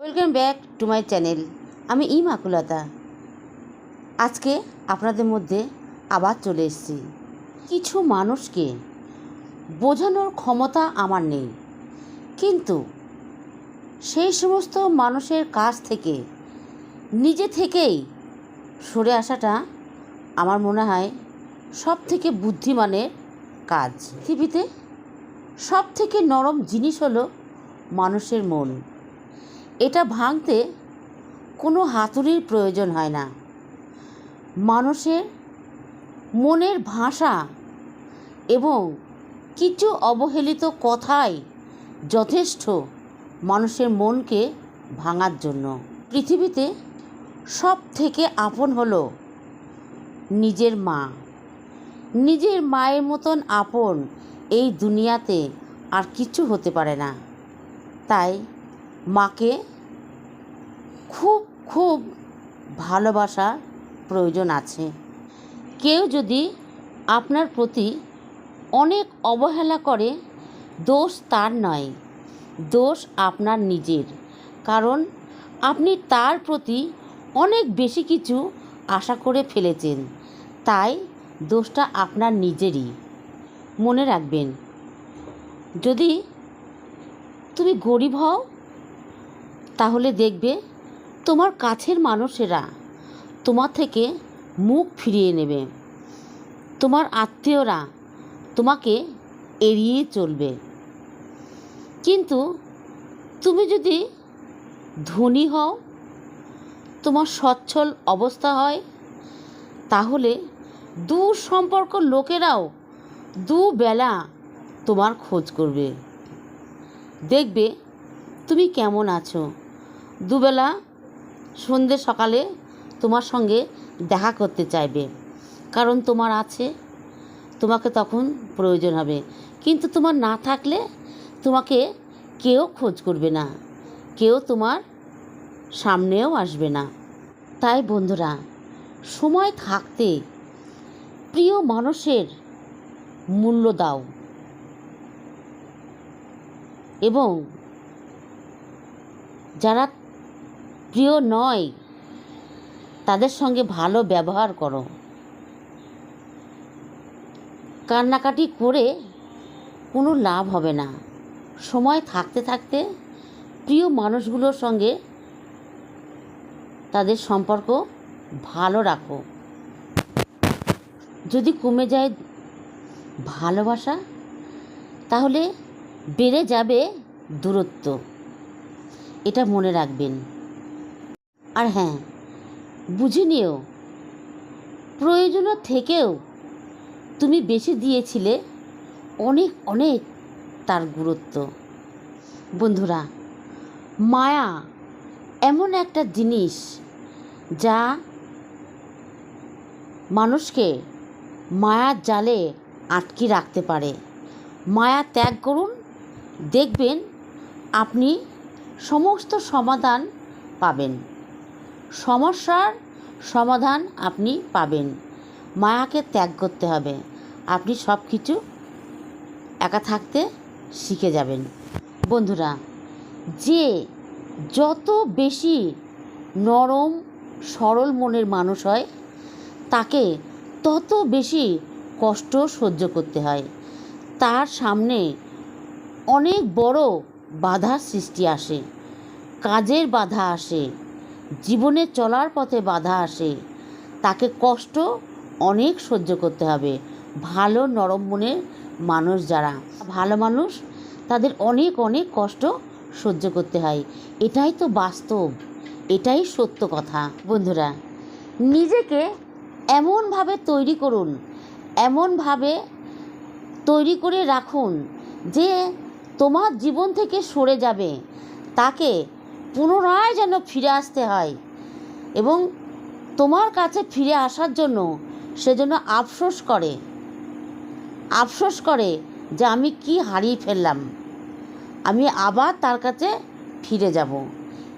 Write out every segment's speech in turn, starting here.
Welcome back to my channel আমি Immaculata আজকে আপনাদের মধ্যে আবার চলে এসেছি। কিছু মানুষকে বোঝানোর ক্ষমতা আমার নেই। কিন্তু সেই সমস্ত মানুষের কাছ থেকে, নিজে থেকেই সরে আসাটা আমার মনে হয় সব থেকে বুদ্ধিমানের কাজ। পৃথিবীতে সব থেকে নরম জিনিস হলো মানুষের মন। এটা ভাঙতে কোনো হাতুড়ির প্রয়োজন হয় না। মানুষের মনের ভাষা এবং কিছু অবহেলিত কথাই যথেষ্ট মানুষের মনকে ভাঙার জন্য। পৃথিবীতে সব থেকে আপন হলো নিজের মা। নিজের মায়ের মতন আপন এই দুনিয়াতে আর কিছু হতে পারে না। তাই মাকে খুব খুব ভালোবাসার প্রয়োজন আছে। কেউ যদি আপনার প্রতি অনেক অবহেলা করে, দোষ তার নয়, দোষ আপনার নিজের। কারণ আপনি তার প্রতি অনেক বেশি কিছু আশা করে ফেলেছেন, তাই দোষটা আপনার নিজেরই। মনে রাখবেন, যদি তুমি গরিব হও তাহলে দেখবে তোমার কাছের মানুষেরা তোমার থেকে মুখ ফিরিয়ে নেবে। তোমার আত্মীয়রা তোমাকে এড়িয়ে চলবে। কিন্তু তুমি যদি ধনী হও, তোমার সচ্ছল অবস্থা হয়, তাহলে দূর সম্পর্ক লোকেরাও দুবেলা তোমার খোঁজ করবে। দেখবে তুমি কেমন আছো। দুবেলা সন্ধে সকালে তোমার সঙ্গে দেখা করতে চাইবে। কারণ তোমার আছে, তোমাকে তখন প্রয়োজন হবে। কিন্তু তোমার না থাকলে তোমাকে কেউ খোঁজ করবে না, কেউ তোমার সামনেও আসবে না। তাই বন্ধুরা, সময় থাকতে প্রিয় মানুষের মূল্য দাও এবং যারা প্রিয় নয়, তাদের সঙ্গে ভালো ব্যবহার করো। কান্নাকাটি করে কোনো লাভ হবে না। সময় থাকতে থাকতে প্রিয় মানুষগুলোর সঙ্গে তাদের সম্পর্ক ভালো রাখো। যদি কমে যায় ভালোবাসা, তাহলে বেড়ে যাবে দূরত্ব। এটা মনে রাখবেন। আর হ্যাঁ বুঝে নিও প্রয়োজনের থেকেও তুমি বেশি দিয়েছিলে অনেক অনেক তার গুরুত্ব। বন্ধুরা, মায়া এমন একটা জিনিস যা মানুষকে মায়ার জালে আটকে রাখতে পারে। মায়া ত্যাগ করুন, দেখবেন আপনি সমস্ত সমাধান পাবেন। সমস্যার সমাধান আপনি পাবেন। মায়াকে ত্যাগ করতে হবে। আপনি সব কিছু একা থাকতে শিখে যাবেন। বন্ধুরা, যে যত বেশি নরম, সরল মনের মানুষ হয়, তাকে তত বেশি কষ্ট সহ্য করতে হয়। তার সামনে অনেক বড় বাধার সৃষ্টি আসে। কাজের বাধা আসে। জীবনে চলার পথে বাধা আসে। তাকে কষ্ট অনেক সহ্য করতে হবে। ভালো, নরম মনের মানুষ যারা, ভালো মানুষ তাদের অনেক অনেক কষ্ট সহ্য করতে হয়। এটাই তো বাস্তব, এটাই সত্য কথা। বন্ধুরা, নিজেকে এমনভাবে তৈরি করুন, এমনভাবে তৈরি করে রাখুন যে তোমার জীবন থেকে সরে যাবে। তাকে পুনরায় যেন ফিরে আসতে হয় এবং তোমার কাছে ফিরে আসার জন্য সে যেন আফসোস করে আফসোস করে যে আমি কি হারিয়ে ফেললাম। আমি আবার তার কাছে ফিরে যাব।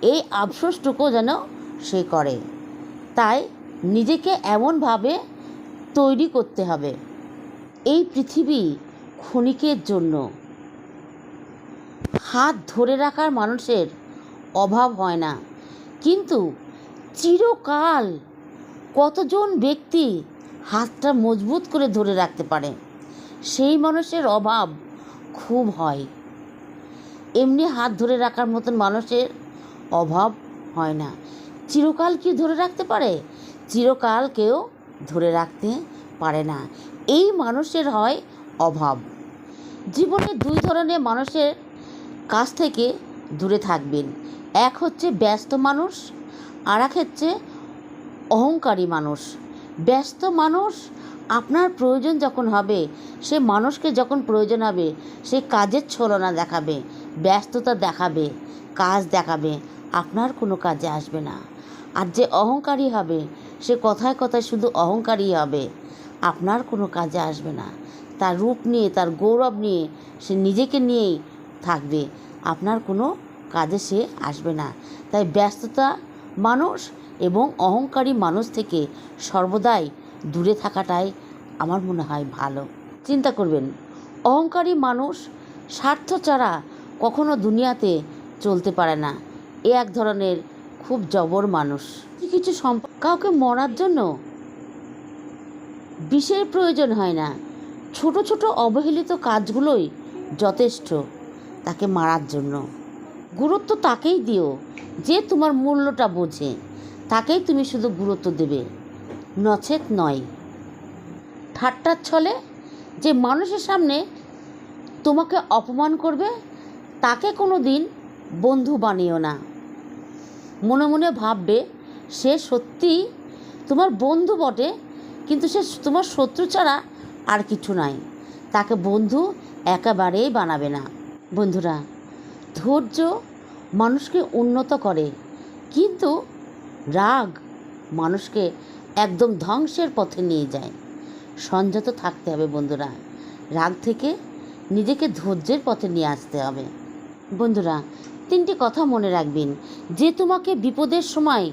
এই আফসোসটুকু যেন সে করে। তাই নিজেকে এমনভাবে তৈরি করতে হবে। এই পৃথিবী ক্ষণিকের জন্য। হাত ধরে রাখার মানুষের অভাব হয় না। কিন্তু চিরকাল কতজন ব্যক্তি হাতটা মজবুত করে ধরে রাখতে পারে, সেই মানুষের অভাব খুব হয়। এমনি হাত ধরে রাখার মতন মানুষের অভাব হয় না। চিরকাল কি ধরে রাখতে পারে? চিরকাল কেউ ধরে রাখতে পারে না। এই মানুষের হয় অভাব। জীবনে দুই ধরনের মানুষের কাছ থেকে দূরে থাকবেন। এক হচ্ছে ব্যস্ত মানুষ আর এক হচ্ছে অহংকারী মানুষ। ব্যস্ত মানুষ, আপনার প্রয়োজন যখন হবে, সে মানুষকে যখন প্রয়োজন হবে, সে কাজের ছলনা দেখাবে, ব্যস্ততা দেখাবে, কাজ দেখাবে, আপনার কোনো কাজে আসবে না। আর যে অহংকারী হবে, সে কথায় কথায় শুধু অহংকারী হবে, আপনার কোনো কাজে আসবে না। তার রূপ নিয়ে, তার গৌরব নিয়ে, সে নিজেকে নিয়েই থাকবে, আপনার কোনো কাজে সে আসবে না। তাই ব্যস্ততা মানুষ এবং অহংকারী মানুষ থেকে সর্বদাই দূরে থাকাটাই আমার মনে হয় ভালো। চিন্তা করবেন, অহংকারী মানুষ স্বার্থ ছাড়া কখনো দুনিয়াতে চলতে পারে না। এ এক ধরনের খুব জবর মানুষ। কিছু সম্প কাউকে মরার জন্য বিশেষ প্রয়োজন হয় না। ছোট ছোট অবহেলিত কাজগুলোই যথেষ্ট তাকে মারার জন্য। গুরুত্ব তাকেই দিও যে তোমার মূল্যটা বোঝে। তাকেই তুমি শুধু গুরুত্ব দেবে। নচেত নয়। ঠাট্টার ছলে যে মানুষের সামনে তোমাকে অপমান করবে, তাকে কোনো দিন বন্ধু বানিও না। মনে মনে ভাববে, সে সত্যি তোমার বন্ধু বটে, কিন্তু সে তোমার শত্রু ছাড়া আর কিছু নাই। তাকে বন্ধু একেবারেই বানাবে না। বন্ধুরা ধৈর্য মানুষকে উন্নত করে। কিন্তু রাগ মানুষকে একদম ধ্বংসের পথে নিয়ে যায়। সংযত থাকতে হবে বন্ধুরা। রাগ থেকে নিজেকে ধৈর্যের পথে নিয়ে আসতে হবে। বন্ধুরা, তিনটি কথা মনে রাখবেন। যে তোমাকে বিপদের সময়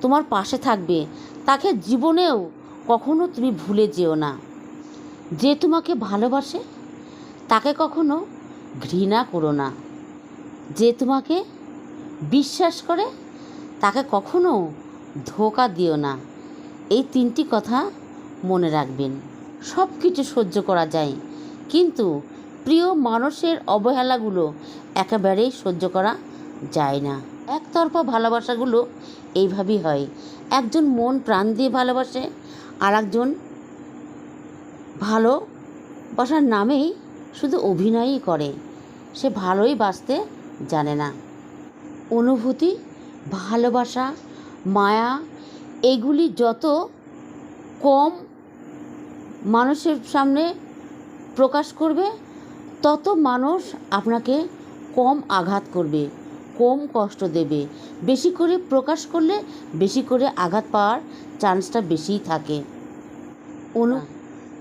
তোমার পাশে থাকবে, তাকে জীবনেও কখনো তুমি ভুলে যেও না। যে তোমাকে ভালোবাসে, তাকে কখনো ঘৃণা করো না। যে তোমাকে বিশ্বাস করে, তাকে কখনো ধোকা দিও না। এই তিনটি কথা মনে রাখবেন। সব কিছু সহ্য করা যায়। কিন্তু প্রিয় মানুষের অবহেলাগুলো একেবারেই সহ্য করা যায় না। একতরফা ভালোবাসাগুলো এইভাবেই হয়। একজন মন প্রাণ দিয়ে ভালোবাসে আর একজন ভালোবাসার নামেই শুধু অভিনয়ই করে। সে ভালোই বাসতে জানে না। অনুভূতি, ভালোবাসা, মায়া, এগুলি যত কম মানুষের সামনে প্রকাশ করবে, তত মানুষ আপনাকে কম আঘাত করবে, কম কষ্ট দেবে। বেশি করে প্রকাশ করলে বেশি করে আঘাত পাওয়ার চান্সটা বেশিই থাকে। অনু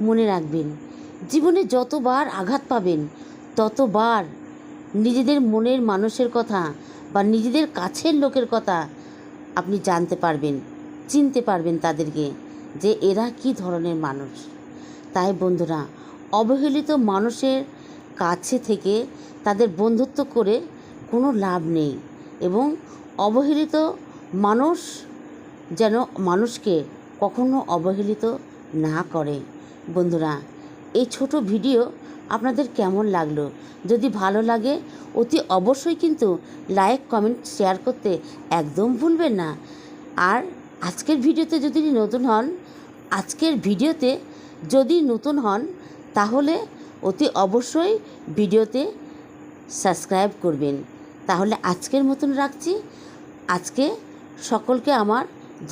মনে রাখবেন, জীবনে যতবার আঘাত পাবেন, ততবার নিজেদের মনের মানুষের কথা বা নিজেদের কাছের লোকের কথা আপনি জানতে পারবেন, চিনতে পারবেন তাদেরকে যে এরা কি ধরনের মানুষ। তাই বন্ধুরা, অবহেলিত মানুষের কাছে থেকে তাদের বন্ধুত্ব করে কোনো লাভ নেই এবং অবহেলিত মানুষ যেন মানুষকে কখনো অবহেলিত না করে। বন্ধুরা, এই ছোট ভিডিও আপনাদের কেমন লাগল? যদি ভালো লাগে, অতি অবশ্যই কিন্তু লাইক কমেন্ট শেয়ার করতে একদম ভুলবেন না। আর আজকের ভিডিওতে যদি নতুন হন, আজকের ভিডিওতে যদি নতুন হন, তাহলে অতি অবশ্যই ভিডিওতে সাবস্ক্রাইব করবেন। তাহলে আজকের মতন রাখছি। আজকে সকলকে আমার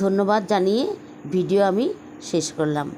ধন্যবাদ জানিয়ে ভিডিও আমি শেষ করলাম।